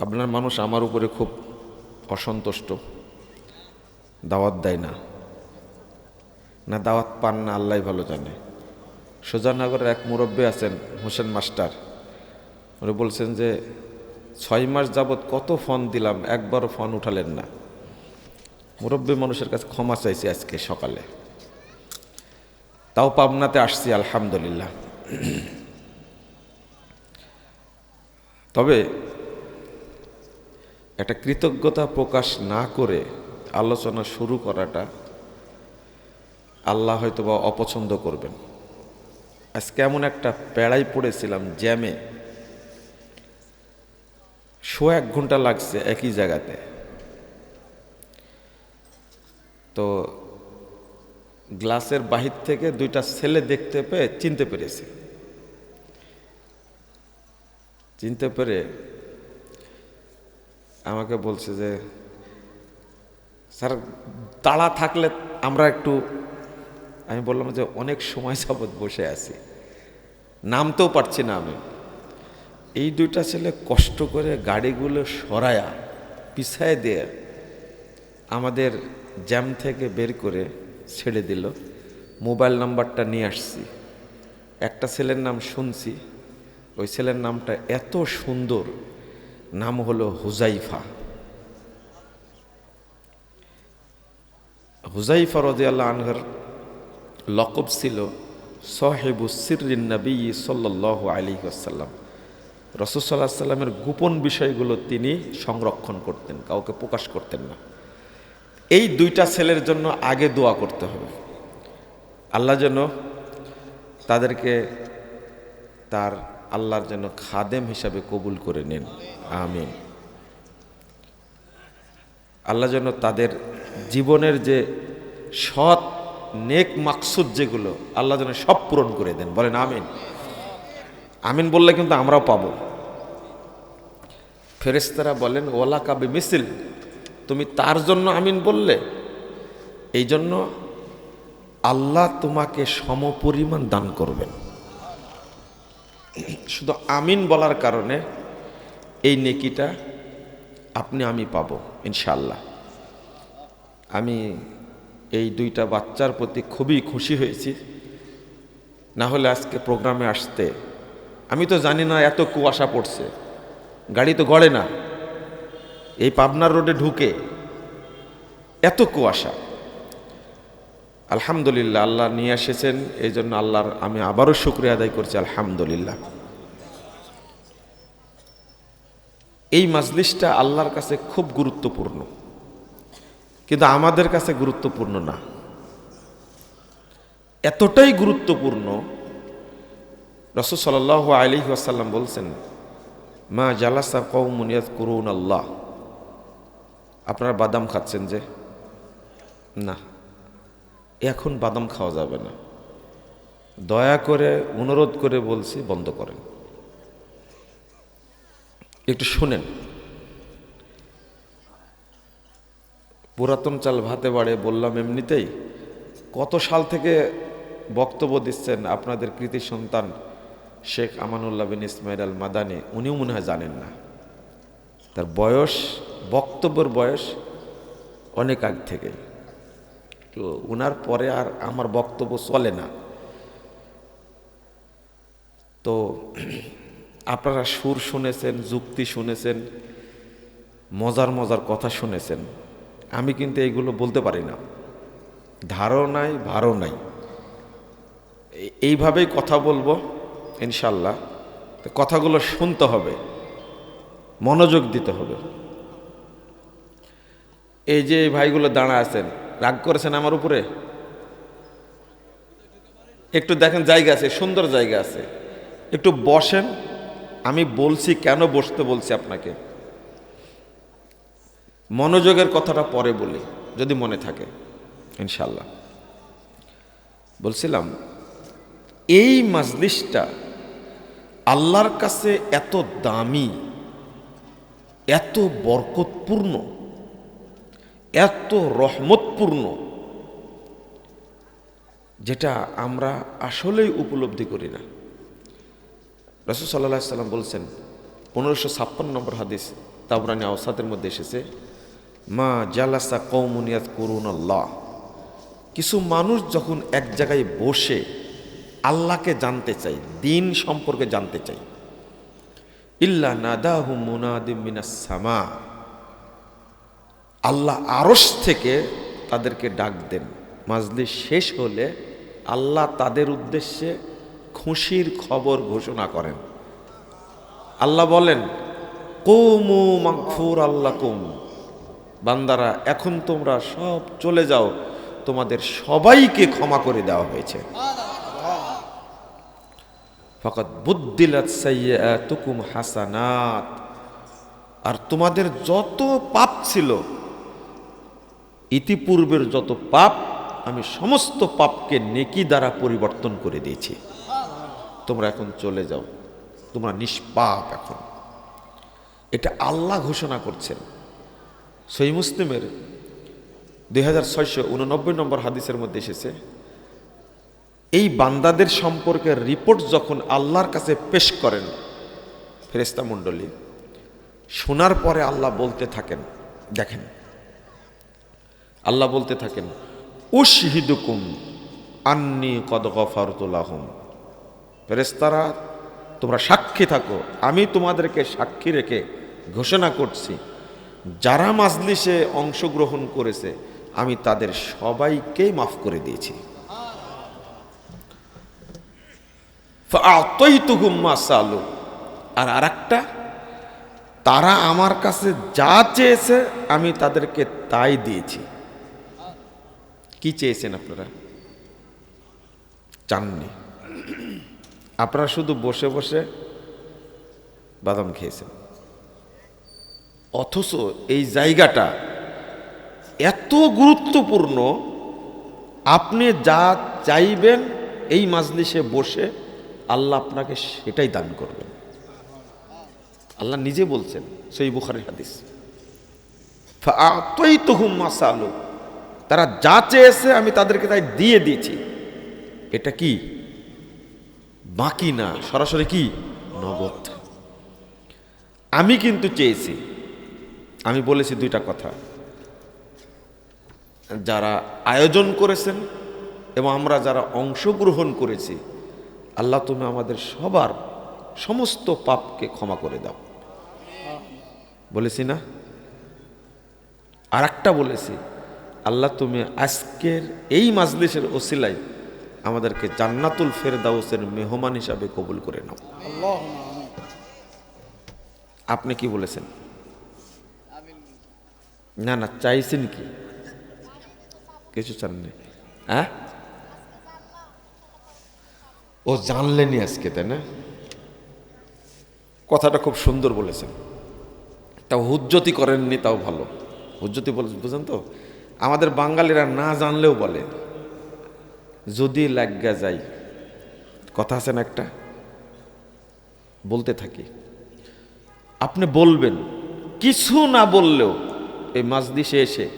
আপনার মানুষ আমার উপরে খুব অসন্তুষ্ট। দাওয়াত দেয় না। না দাওয়াত পান না, আল্লাহ ভালো জানে। সোজানগরের এক মুরব্বী আছেন, হোসেন মাস্টার। উনি বলছেন যে, ছয় মাস যাবৎ কত ফোন দিলাম, একবারও ফোন উঠালেন না। মুরব্বী মানুষের কাছে ক্ষমা চাইছি আজকে সকালে। তাও পাবনাতে আসছি, আলহামদুলিল্লাহ। তবে একটা কৃতজ্ঞতা প্রকাশ না করে আলোচনা শুরু করাটা আল্লাহ হয়তো বা অপছন্দ করবেন। আজকে এমন একটা পেড়াই পড়েছিলাম জ্যামে। শো এক ঘণ্টা লাগছে একই জায়গাতে। তো গ্লাসের বাহির থেকে দুইটা ছেলে দেখতে পেয়ে চিনতে পেরেছি। চিনতে পেরে আমাকে বলছে যে, স্যার তাড়া থাকলে আমরা একটু আমি বললাম যে, অনেক সময় যাবৎ বসে আছি। নামতেও পারছি না আমি। এই দুইটা ছেলে কষ্ট করে গাড়িগুলো সরায়া, পিছায় দিয়ে আমাদের জ্যাম থেকে বের করে ছেড়ে দিল। মোবাইল নাম্বারটা নিয়ে আসছি। একটা ছেলের নাম শুনছি। ওই ছেলের নামটা এত সুন্দর। নাম হলো হুজাইফা। হুজাইফা রদিয়াল্লাহ আনহার লকব ছিল সাহেবু সিরিন নবী সাল্লাহ আলী আসাল্লাম রসুসাল্লাহ সাল্লামের গোপন বিষয়গুলো তিনি সংরক্ষণ করতেন, কাউকে প্রকাশ করতেন না। এই দুইটা ছেলের জন্য আগে দোয়া করতে হবে। আল্লাহ যেন তাদেরকে তার আল্লাহর যেন খাদেম হিসাবে কবুল করে নেন। আমিন। আল্লাহ যেন তাদের জীবনের যে সৎ, নেক মাকসুদ যেগুলো, আল্লাহ যেন সব পূরণ করে দেন। বলেন আমিন। আমিন বললে কিন্তু আমরাও পাবো। ফেরেস্তারা বলেন ওলা কাবি মিছিল তুমি তার জন্য আমিন বললে? এই জন্য আল্লাহ তোমাকে সমপরিমাণ দান করবেন। শুধু আমিন বলার কারণে এই নেকিটা আপনি, আমি পাবো ইনশাল্লাহ আমি এই দুইটা বাচ্চার প্রতি খুবই খুশি হয়েছি। না হলে আজকে প্রোগ্রামে আসতে। আমি তো জানি না এত কুয়াশা পড়ছে। গাড়ি তো গড়ে না। এই পাবনার রোডে ঢুকে এত কুয়াশা। আলহামদুলিল্লাহ, আল্লাহ নিয়ে এসেছেন। এই জন্য আল্লাহর আমি আবারও শুক্রিয়া আদায় করছি, আলহামদুলিল্লাহ। এই মাজলিসটা আল্লাহর কাছে খুব গুরুত্বপূর্ণ। কিন্তু আমাদের কাছে গুরুত্বপূর্ণ না। এতটাই গুরুত্বপূর্ণ, রসুল সাল আলী আসাল্লাম বলছেন, মা জালাসা কৌমুনিয়াত করুন আল্লাহ। আপনারা বাদাম খাচ্ছেন যে? না, এখন বাদাম খাওয়া যাবে না। দয়া করে, অনুরোধ করে বলছি, বন্ধ করেন। একটু শুনেন। পুরাতন চাল ভাতে বাড়ে বললাম এমনিতেই। কত সাল থেকে বক্তব্য দিচ্ছেন আপনাদের কৃতি সন্তান শেখ আমানুল্লাহ বিন ইসমাইল আল মাদানি? উনিও মনে হয় জানেন না। তার বয়স, বক্তব্যের বয়স অনেক আগ থেকে। তো ওনার পরে আর আমার বক্তব্য চলে না। তো আপনারা সুর শুনেছেন, যুক্তি শুনেছেন, মজার মজার কথা শুনেছেন। আমি কিন্তু এইগুলো বলতে পারি না। ধারও নাই, ভারও নাই। এইভাবেই কথা বলব, ইনশাল্লাহ। কথাগুলো শুনতে হবে, মনোযোগ দিতে হবে। এই যে ভাইগুলো দাঁড়া আছেন, রাগ করেছেন আমার উপরে? একটু দেখেন জায়গা আছে, সুন্দর জায়গা আছে। একটু বসেন আমি বলছি, কেন বসতে বলছি আপনাকে? মনোযোগের কথাটা পরে বলি, যদি মনে থাকে ইনশাল্লাহ বলছিলাম, এই মাজলিসটা আল্লাহর কাছে এত দামি, এত বরকতপূর্ণ, এত রহমতপূর্ণ, যেটা আমরা আসলেই উপলব্ধি করি না। রসুল সাল্লাহ সাল্লাম বলছেন, পনেরোশো ছাপ্পান্ন নম্বর হাদিস তাবরানি আওসাদের মধ্যে এসেছে, মা জালাসা কৌমুনিয়াত করুন আল্লাহ কিছু মানুষ যখন এক জায়গায় বসে আল্লাহকে জানতে চাই দিন সম্পর্কে জানতে চাই ইল্লা নাদাহু সামা। আল্লাহ আরস থেকে তাদেরকে ডাক দেন। মাজলিস শেষ হলে আল্লাহ তাদের উদ্দেশ্যে খুশির খবর ঘোষণা করেন। আল্লাহ বলেন, কৌমু মাগফুর আল্লাহ কুম বান্দারা, এখন তোমরা সব চলে যাও, তোমাদের সবাইকে ক্ষমা করে দেওয়া হয়েছে। ফকত বুদ্দিলাত সাইয়াতুকুম হাসানাত। আর তোমাদের যত পাপ ছিল, ইতিপূর্বের যত পাপ, আমি সমস্ত পাপকে নেকি দ্বারা পরিবর্তন করে দিয়েছি। তোমরা এখন চলে যাও। তোমরা নিষ্পাপ এখন। এটা আল্লাহ ঘোষণা করছেন। সই মুসলিমের দুই ছয়শো নম্বর হাদিসের মধ্যে এসেছে, এই বান্দাদের সম্পর্কে রিপোর্ট যখন আল্লাহর কাছে পেশ করেন ফেরেস্তা মণ্ডলী, শোনার পরে আল্লাহ বলতে থাকেন, দেখেন, আল্লাহ বলতে থাকেন, উশহিদুকুম আন্নি কদ গফারতুল্লাহম ফেরেস্তারা তোমরা সাক্ষী থাকো। আমি তোমাদেরকে সাক্ষী রেখে ঘোষণা করছি, যারা মাজলিসে অংশগ্রহণ করেছে, আমি তাদের সবাইকেই মাফ করে দিয়েছি। সালু। আর আরেকটা, তারা আমার কাছে যা চেয়েছে, আমি তাদেরকে তাই দিয়েছি। কি চেয়েছেন আপনারা? চাননি। আপনারা শুধু বসে বসে বাদাম খেয়েছেন। অথচ এই জায়গাটা এত গুরুত্বপূর্ণ, আপনি যা চাইবেন এই মাজলিসে বসে আল্লাহ আপনাকে সেটাই দান করবেন। আল্লাহ নিজে বলছেন সেই বুখারের হাদিস। তুই তুহুম মাসালু তারা যা চেয়েছে আমি তাদেরকে তাই দিয়ে দিয়েছি। এটা কি? বাকি না, সরাসরি কি? নগদ। আমি কিন্তু চেয়েছি, আমি বলেছি দুইটা কথা। যারা আয়োজন করেছেন এবং আমরা যারা অংশগ্রহণ করেছি, আল্লাহ তুমি আমাদের সবার সমস্ত পাপকে ক্ষমা করে দাও। বলেছি না? আর একটা বলেছি, আল্লাহ তুমি আজকের এই মাজলিসের ওসিলাই আমাদেরকে জান্নাতুল ফেরদাউসের মেহমান হিসাবে কবুল করে নাও। আপনি কি বলেছেন? না না, চাইছেন কি? কিছু চাননি হ্যাঁ? ও জানলেনি আজকে, তাই না? কথাটা খুব সুন্দর বলেছেন। তাও হুজ্জতি করেননি, তাও ভালো। হুজ্জতি বলে বুঝেন তো? আমাদের বাঙালিরা না জানলেও বলে। যদি লাগা যাই কথা আছেন একটা? বলতে থাকি। আপনি বলবেন, কিছু না বললেও এই মাজলিসে এসে,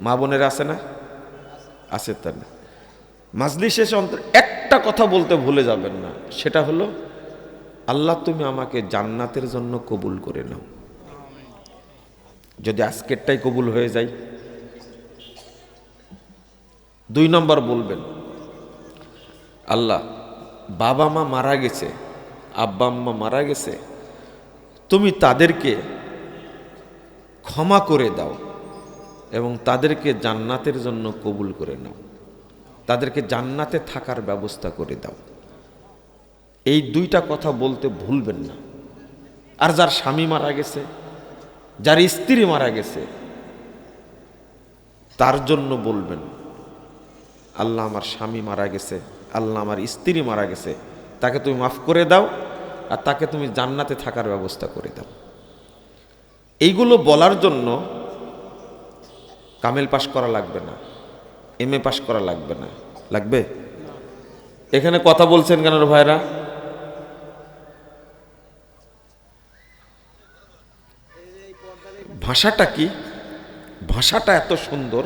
মা বোনের আছে না? আছে তা না। মাজলিসে এসে অন্তর একটা কথা বলতে ভুলে যাবেন না। সেটা হলো, আল্লাহ তুমি আমাকে জান্নাতের জন্য কবুল করে নাও। যদি আজকেরটাই কবুল হয়ে যায় দুই নম্বর বলবেন, আল্লাহ, বাবা মা মারা গেছে, আব্বা আম্মা মারা গেছে, তুমি তাদেরকে ক্ষমা করে দাও এবং তাদেরকে জান্নাতের জন্য কবুল করে নাও। তাদেরকে জান্নাতে থাকার ব্যবস্থা করে দাও। এই দুইটা কথা বলতে ভুলবেন না। আর যার স্বামী মারা গেছে, যার স্ত্রী মারা গেছে, তার জন্য বলবেন আল্লাহ আমার স্বামী মারা গেছে, আল্লাহ আমার স্ত্রী মারা গেছে, তাকে তুমি মাফ করে দাও আর তাকে তুমি জান্নাতে থাকার ব্যবস্থা করে দাও। এইগুলো বলার জন্য কামেল পাশ করা লাগবে না, এম এ পাশ করা লাগবে না। লাগবে? এখানে কথা বলছেন কেন ভাইরা? ভাষাটা কি? ভাষাটা এত সুন্দর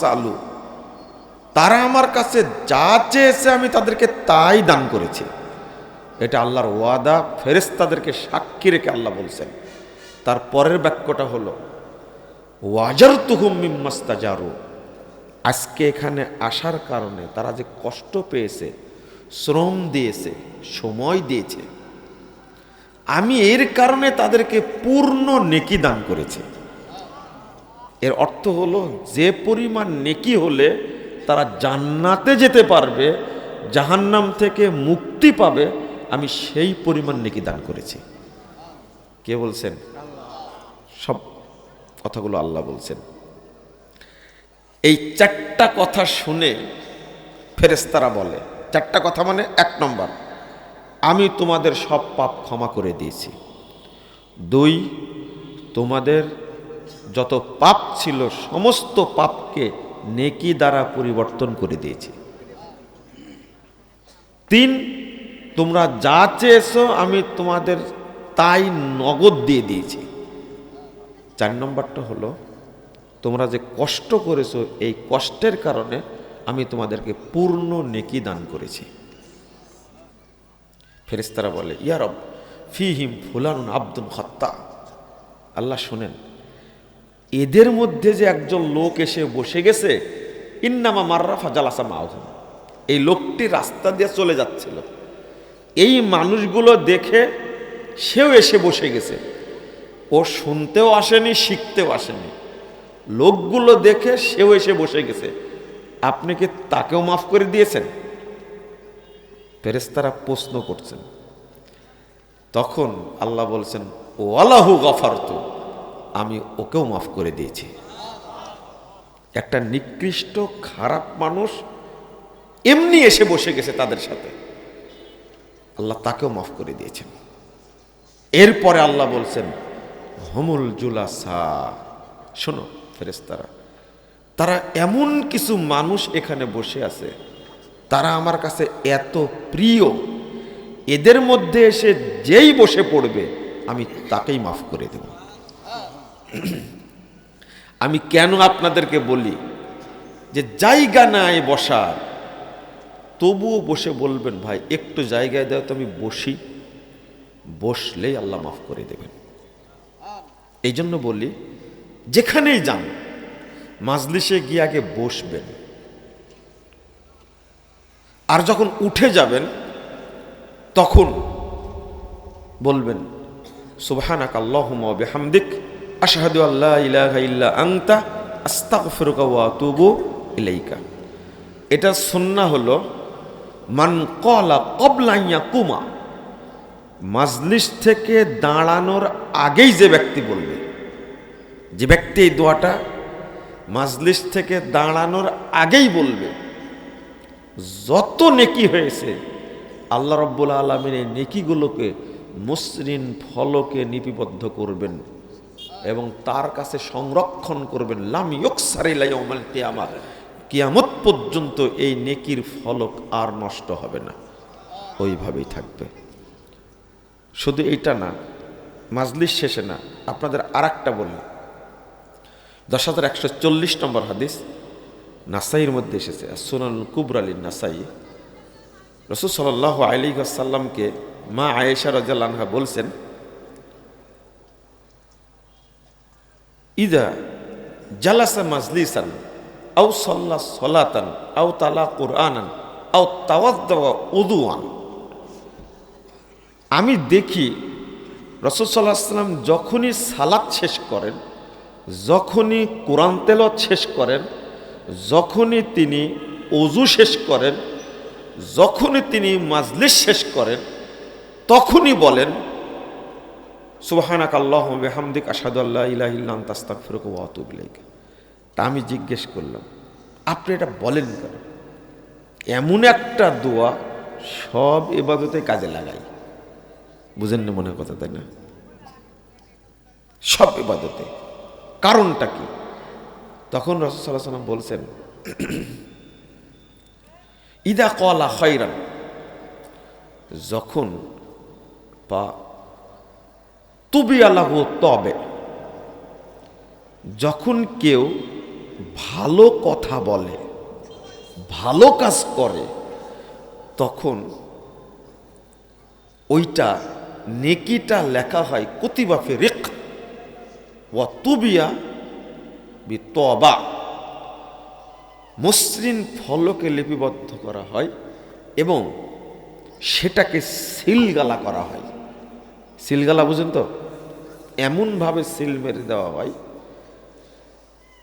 সালু। তারা আমার কাছে যা চেয়েছে আমি তাদেরকে তাই দান করেছি। এটা আল্লাহর ওয়াদা ফেরেস্তাদেরকে সাক্ষী রেখে আল্লাহ বলছেন। তার পরের বাক্যটা হলো ওয়াজার তুহুম মিম্মাস্তাজারু আজকে এখানে আসার কারণে তারা যে কষ্ট পেয়েছে, শ্রম দিয়েছে, সময় দিয়েছে, আমি এর কারণে তাদেরকে পূর্ণ নেকি দান করেছি। এর অর্থ হলো, যে পরিমাণ নেকি হলে তারা জান্নাতে যেতে পারবে, জাহান্নাম থেকে মুক্তি পাবে, আমি সেই পরিমাণ নেকি দান করেছি। কে বলছেন? সব কথাগুলো আল্লাহ বলছেন। এই চারটা কথা শুনে ফেরেস্তারা বলে, চারটা কথা মানে এক নম্বর, আমি তোমাদের সব পাপ ক্ষমা করে দিয়েছি। দুই, তোমাদের যত পাপ ছিল, সমস্ত পাপকে নেকি দ্বারা পরিবর্তন করে দিয়েছি। তিন, তোমরা যা চেয়েছো আমি তোমাদের তাই নগদ দিয়ে দিয়েছি। চার নম্বরটা হলো, তোমরা যে কষ্ট করেছ, এই কষ্টের কারণে আমি তোমাদেরকে পূর্ণ নেকি দান করেছি। ফেরেস্তারা বলে ইয়ারব ফি হিম ফুলানুন আব্দুল খত্তা আল্লাহ শোনেন এদের মধ্যে যে একজন লোক এসে বসে গেছে, ইন্নামা মার্রাফা জালাসা মাহম এই লোকটি রাস্তা দিয়ে চলে যাচ্ছিল। এই মানুষগুলো দেখে সেও এসে বসে গেছে। ও শুনতেও আসেনি, শিখতেও আসেনি। লোকগুলো দেখে সেও এসে বসে গেছে। আপনি কি তাকেও মাফ করে দিয়েছেন? ফেরেস্তারা প্রশ্ন করছেন। তখন আল্লাহ বলছেন, ও আল্লাহু গফারতু। আমি ওকেও মাফ করে দিয়েছি। একটা নিকৃষ্ট খারাপ মানুষ এমনি এসে বসে গেছে তাদের সাথে। আল্লাহ তাকেও মাফ করে দিয়েছেন। এরপরে আল্লাহ বলছেন, হমুল জুলাসা। শোনো ফেরেস্তারা তারা এমন কিছু মানুষ এখানে বসে আছে, তারা আমার কাছে এত প্রিয়। এদের মধ্যে এসে যেই বসে পড়বে, আমি তাকেই মাফ করে দেব। আমি কেন আপনাদেরকে বলি যে জায়গা নাই বসার। তবুও বসে বলবেন, ভাই, একটু জায়গায় দেয় তো আমি বসি। বসলেই আল্লাহ মাফ করে দেবেন। এই জন্য বলি, যেখানেই যান, মাজলিসে গিয়ে আগে বসবেন। আর যখন উঠে যাবেন, তখন বলবেন সুবহানাক আল্লাহুম্মা ওয়া বিহামদিক। আশহাদু আল্লা ইলাহা ইল্লা আনতা আস্তাগফিরুকা ওয়া আতুবু ইলাইকা। এটা সুন্নাহ হলো, মান ক্বালা ক্বাবলা ইয়াকুমা, মাজলিস থেকে দাঁড়ানোর আগেই যে ব্যক্তি বলবে, যে ব্যক্তি এই দোয়াটা মাজলিস থেকে দাঁড়ানোর আগেই বলবে, যত নেকি হয়েছে, আল্লাহ রব্বুল আলমিন এই নেকিগুলোকে মসৃণ ফলকে লিপিবদ্ধ করবেন। এবং তার কাছে সংরক্ষণ করবেন, লাম ইয়কসারিলাইমাল কিয়ামা। কিয়ামত পর্যন্ত এই নেকির ফলক আর নষ্ট হবে না। ওইভাবেই থাকবে। শুধু এইটা না, মাজলিস শেষে না, আপনাদের আর একটা বলি। দশ হাজার একশো চল্লিশ নম্বর হাদিস নাসাইয়ের মধ্যে এসেছে সোনাল কুবর কুবরালিন নাসাই। রসুল সাল্লাহ আলী আসাল্লামকে মা আয়েশা রাজাল্লাহা বলছেন ইদা জালাসা মাজলিসান আউ সল্লা সলাতান আউ তালা কোরআনান আউ তাওয়াদ্দাওয়া উদুয়ান। আমি দেখি রসদ সাল্লাহ সাল্লাম যখনই সালাত শেষ করেন, যখনই কোরআন তেলত শেষ করেন, যখনই তিনি অজু শেষ করেন, যখনই তিনি মাজলিস শেষ করেন, তখনই বলেন সুবাহানাক আল্লাহ বেহামদিক আসাদু আল্লাহ ইলাহিল্লাম তাস্তাক ফিরক ওয়াতুবিলাইক তা আমি জিজ্ঞেস করলাম, আপনি এটা বলেন কেন? এমন একটা দোয়া সব এবাদতে কাজে লাগাই। বুঝেন না মনে কথা, তাই না? সব এবাদতে কারণটা কি? তখন রসদাল্লাহ সাল্লাম বলছেন, ইদা কলা খৈরান যখন বা তুবি আল্লাহ তবে। যখন কেউ ভালো কথা বলে, ভালো কাজ করে, তখন ওইটা নেকিটা লেখা হয় কুতিবাফে রেক ওয়া তুবিয়া বি তবা মসৃণ ফলকে লিপিবদ্ধ করা হয় এবং সেটাকে সিলগালা করা হয়। সিলগালা বুঝেন তো? এমনভাবে সিল মেরে দেওয়া হয়